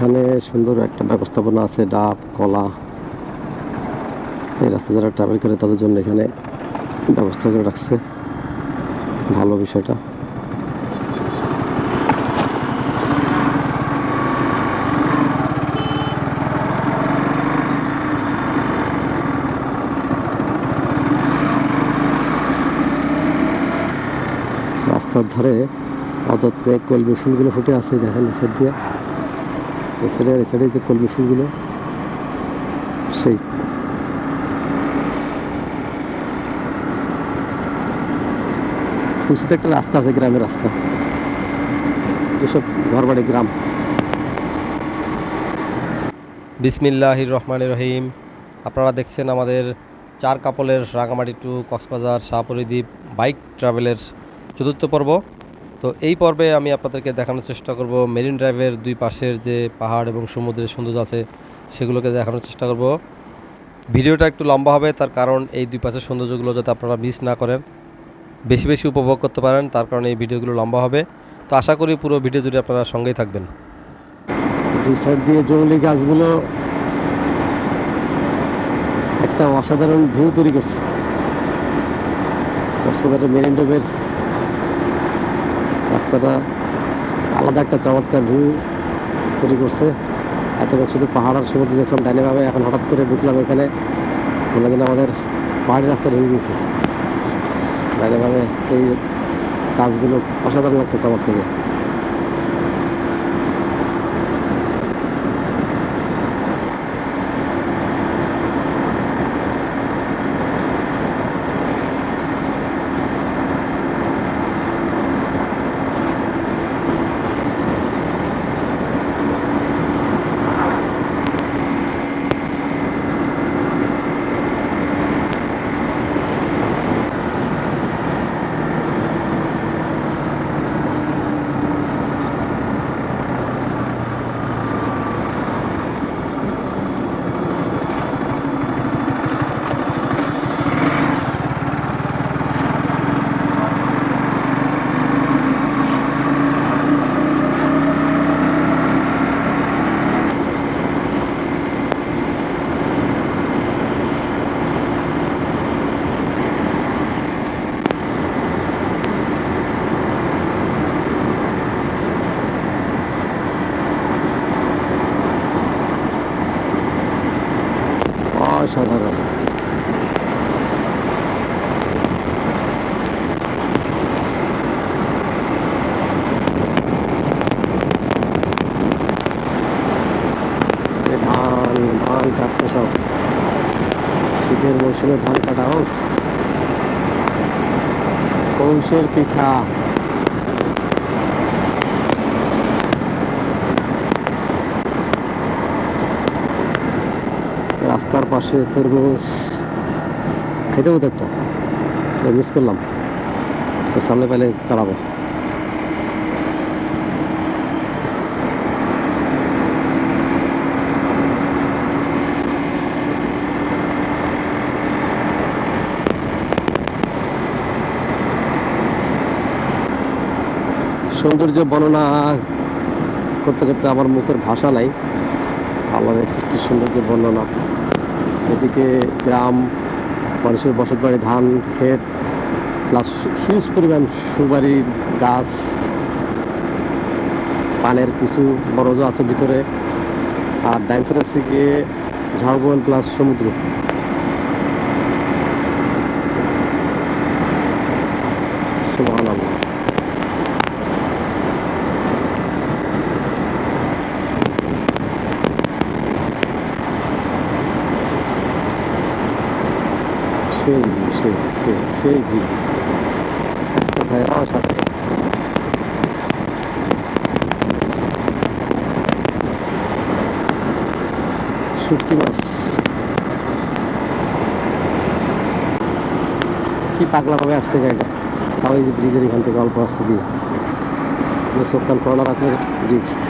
এখানে সুন্দর একটা ব্যবস্থাপনা আছে, ডাব, কলা। এই রাস্তা যারা ট্রাভেল করে তাদের জন্য এখানে ব্যবস্থা করে রাখছে। ভালো বিষয়টা। রাস্তার ধারে অযত্নে কলমি ফুলগুলো ফুটে আছে, দেখেন নিচের দিয়ে এই সাইডে আর এই সাইডে যে কলমি ফুলগুলো, সেই। খুশিতে একটা রাস্তা আছে, গ্রামের রাস্তা। যেসব ঘরবাড়ি, গ্রাম। বিসমিল্লাহির রহমান রহিম। আপনারা দেখছেন আমাদের চার কাপলের রাঙামাটি টু কক্সবাজার শাহপরিদ্বীপ বাইক ট্রাভেলের চতুর্থ পর্ব। তো এই পর্বে আমি আপনাদেরকে দেখানোর চেষ্টা করব মেরিন ড্রাইভের দুই পাশের যে পাহাড় এবং সমুদ্রের সৌন্দর্য আছে, সেগুলোকে দেখানোর চেষ্টা করব। ভিডিওটা একটু লম্বা হবে, তার কারণ এই দুই পাশের সৌন্দর্যগুলো যাতে আপনারা মিস না করেন। বেশি বেশি উপভোগ করতে পারেন, তার কারণে এই ভিডিওগুলো লম্বা হবে। তো আশা করি পুরো ভিডিও জুড়ে আপনারা সঙ্গেই থাকবেন। দুই সাইড দিয়ে জঙ্গলি গাছগুলো একটা অসাধারণ ভিউ তৈরি করছে। কক্সবাজারের মেরিন ড্রাইভের রাস্তাটা আলাদা একটা চমৎকার ভিউ তৈরি করছে। এতক্ষণ শুধু পাহাড় আর সমুদ্র দেখলাম, ডাইনে ভাবে এখন হঠাৎ করে ঢুকলাম এখানে। মনে যেন আমাদের পাহাড়ি রাস্তা ঢুকে গেছে। ডাইনে ভাবে এই কাজগুলো অসাধারণ লাগতেছে আমার থেকে। অসাধারণ। ধান ধান কাটছে সব। শীতের মৌসুমে ধান কাটা উফ কৌশের পিঠা। রাস্তার পাশে তরমুজ খেতে হতো একটা মিস করলাম। তো সামনে পেলে দাঁড়াবো। সৌন্দর্য বর্ণনা করতে করতে আমার মুখের ভাষা নাই। আল্লাহর সৃষ্টির সৌন্দর্য বর্ণনা। এদিকে গ্রাম, মানুষের বসত বাড়ি ধান, ক্ষেত প্লাস হিউজ পরিমাণ সুপারির গাছ, পানের কিছু বরজ আছে ভিতরে। আর ডাইন্সার আছে গিয়ে ঝাউবন প্লাস সমুদ্র। সুবহানাল্লাহ সেই সেই সেই ভিড়। মাছ। কি পাগলা ভাবে আসছে গাড়িটা? যে ব্রিজের এখান থেকে অল্প আসছে দিয়ে। চোখ কান রাখলে রিস্ক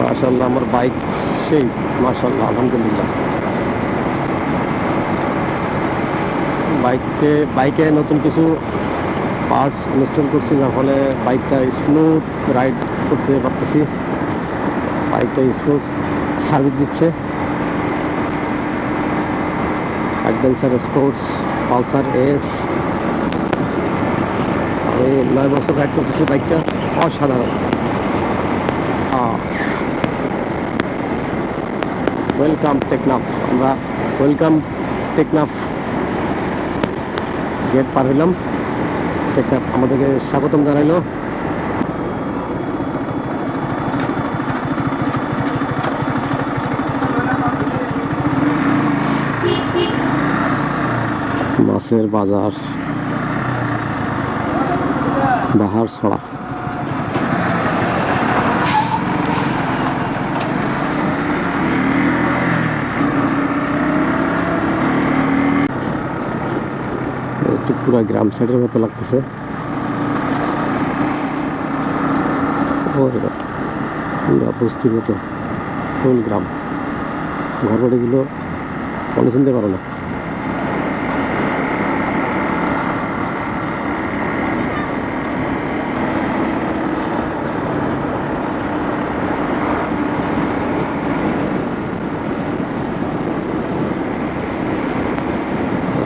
মাশাল্লাহ আমার বাইক সেই মাশাল্লাহ আলহামদুলিল্লাহ। বাইকে বাইকে নতুন কিছু পার্টস ইনস্টল করছি, যার ফলে বাইকটা স্মুথ রাইড করতে পারতেছি। বাইকটা স্মুথ সার্ভিস দিচ্ছে। অ্যাডভেঞ্চার স্পোর্টস পালসার এস আমি নয় বছর রাইড করতেছি বাইকটা। অসাধারণ। ওয়েলকাম টেকনাফ আমরা ওয়েলকাম টেকনাফ গেট পার হইলাম। আমাদেরকে স্বাগতম জানাইলো। মাছের বাজার বাহার ছড়া একটু পুরো গ্রাম সাইডের মতো লাগতেছে। পুরা বস্তির মতো ফুল গ্রাম। ঘর বাড়িগুলো মনে চিনতে পারো না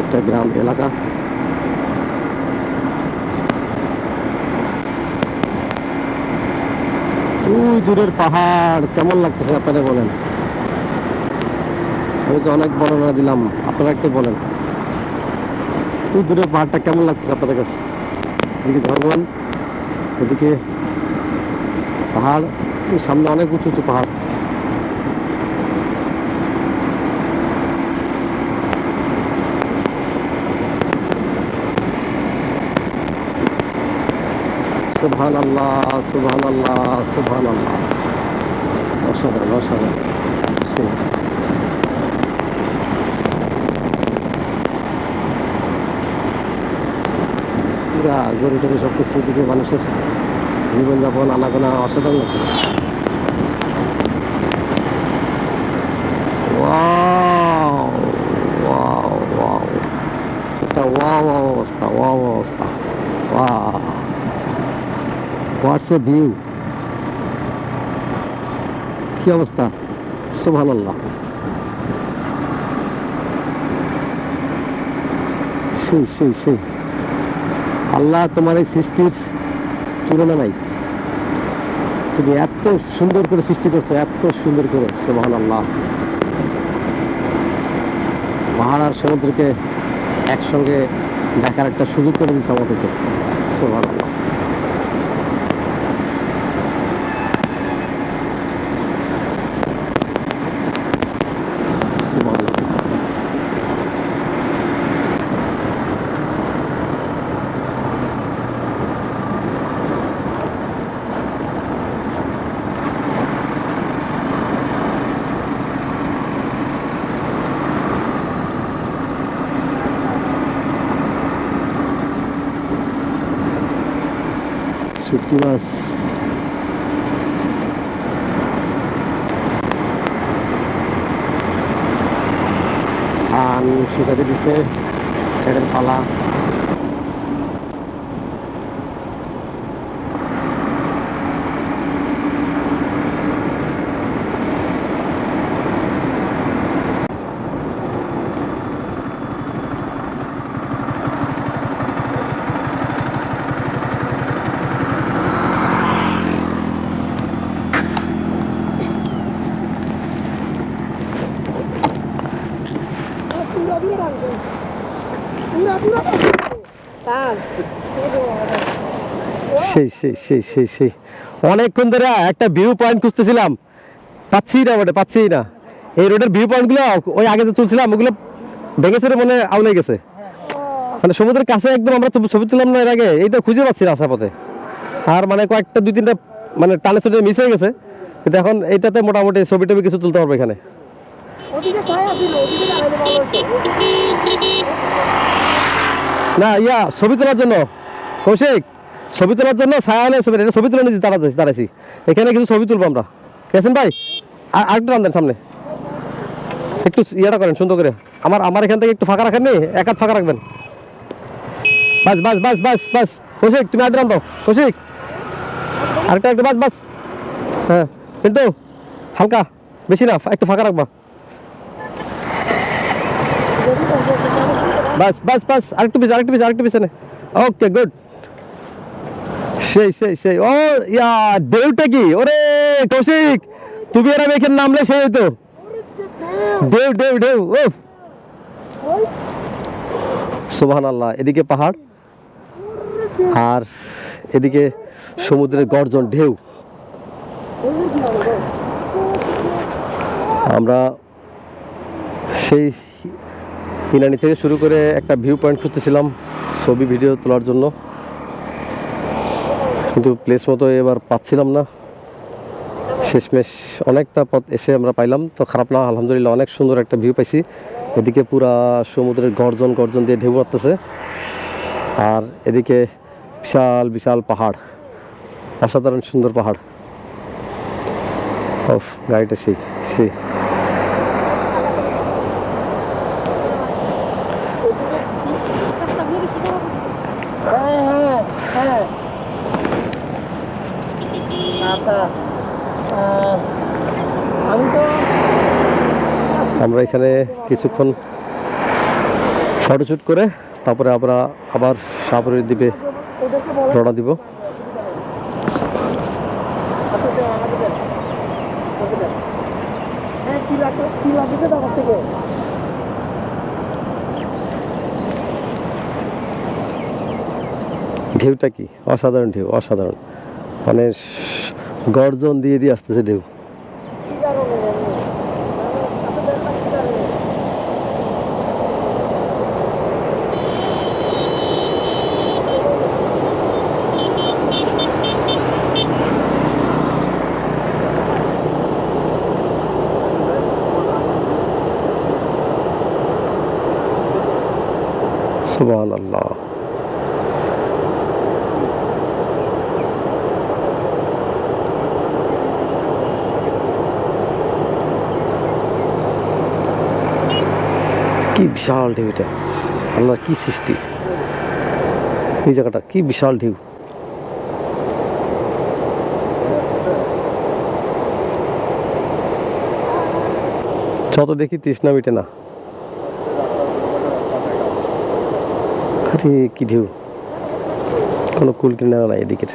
একটা গ্রাম এলাকা ওই দূরের পাহাড়, কেমন লাগতেছে আপনারা বলেন? আমি তো অনেক বর্ণনা দিলাম, আপনারা একটু বলেন। ওই দূরের পাহাড়টা কেমন লাগতেছে আপনাদের কাছে? এদিকে ঝরবন এদিকে পাহাড় সামনে অনেক উঁচু উঁচু পাহাড়। সুবহান আল্লাহ সুবহান আল্লাহ সুবহান আল্লাহ অসাধারণ। অসাধারণ গরু টরু সব কিছু দিকে মানুষের জীবনযাপন আনাগোনা অসাধারণ লাগতেছে। wow. এটা ওয়াও অবস্থা ওয়াও অবস্থা। ওয়াও। হোয়াটস ভিউ কি অবস্থা? সুবহান আল্লাহ সেই সেই সেই। আল্লাহ তোমার এই সৃষ্টির তুলনা নাই। তুমি এত সুন্দর করে সৃষ্টি করছ, এত সুন্দর করে সুবহান আল্লাহ পাহাড় আর সমুদ্রকে একসঙ্গে দেখার একটা সুযোগ করে দিচ্ছে আমাদেরকে সুবহান আল্লাহ সুবহানাল্লাহ। শুটকি মাছ ধান শুকাতে দিছে খেটের পালা সেই সেই সেই সেই সেই। অনেকক্ষণ ধরে একটা ভিউ পয়েন্ট খুঁজতেছিলাম। পাচ্ছি না বটে পাচ্ছি না। এই রোডের ভিউ পয়েন্টগুলো ওই আগে যে তুলছিলাম, ওগুলো ভেঙে ছেড়ে মনে আউলে গেছে। মানে সমুদ্রের কাছে একদম আমরা ছবি তুললাম না এর আগে এইটা খুঁজে পাচ্ছি না আসার পথে আর মানে কয়েকটা, দুই, তিনটা মানে টানে ছুটে মিস হয়ে গেছে। কিন্তু এখন এইটাতে মোটামুটি ছবি টবি কিছু তুলতে পারব এখানে। না, ইয়া, ছবি তোলার জন্য। কৌশিক ছবি তোলার জন্য ছায়া হলে এটা ছবি তুলে নিয়েছি, তারা দাঁড়াইছি এখানে কিছু ছবি তুলবো আমরা। গেছেন ভাই? আর আরেকটু টান সামনে। একটু ইয়েটা করেন, সুন্দর করে। আমার আমার এখান থেকে একটু ফাঁকা রাখেন নি? এক হাত ফাঁকা রাখবেন। বাস বাস বাস বাস বাস। কৌশিক, তুমি আড্রাম দাও। কৌশিক। আরেকটা একটা বাস বাস। হ্যাঁ। কিন্তু হালকা। বেশি না, একটু ফাঁকা রাখবা। বাস বাস বাস। আরেকটু পিছনে আরেকটু পিছনে আরেকটু পিছনে ওকে, গুড। সেই সেই সেই। ও, ইয়া দেউটা কি? ওরে, কৌশিক, তুমি এরা মেখের নামলে সেই হইতো। দেউ দেউ দেউ ও সুবহান আল্লাহ এদিকে পাহাড়, আর এদিকে সমুদ্রের গর্জন, ঢেউ। আমরা সেই ইনানি থেকে শুরু করে একটা ভিউ পয়েন্ট খুঁজতেছিলাম ছবি ভিডিও তোলার জন্য। কিন্তু প্লেস মতো এবার পাচ্ছিলাম না। শেষমেশ অনেকটা পথ এসে আমরা পাইলাম। তো খারাপ না, আলহামদুলিল্লাহ অনেক সুন্দর একটা ভিউ পাইছি। এদিকে পুরা সমুদ্রের গর্জন গর্জন দিয়ে ঢেউ আসতেছে। আর এদিকে বিশাল বিশাল পাহাড়। অসাধারণ সুন্দর পাহাড়। গাড়িটা সেই সেই হ্যাঁ হ্যাঁ হ্যাঁ আচ্ছা আহ, আমি তো আমরা এখানে কিছুক্ষণ ফটোশ্যুট করে তারপরে আমরা আবার সাগরের দ্বীপে রওনা দিব। ঢেউটা কি? অসাধারণ ঢেউ, অসাধারণ। মানে গর্জন দিয়ে দিয়ে আসতেছে ঢেউ কি কারণে এমনি? আচ্ছা দেন না, কি কারণে? আল্লাহ কি বিশাল ঢেউ এটা। আল্লাহর কি সৃষ্টি। এই জায়গাটা কি বিশাল ঢেউ। যত দেখি তৃষ্ণা মিটে না। কি ঢেউ? কোনো কুল কিনারা নাই এদিকের।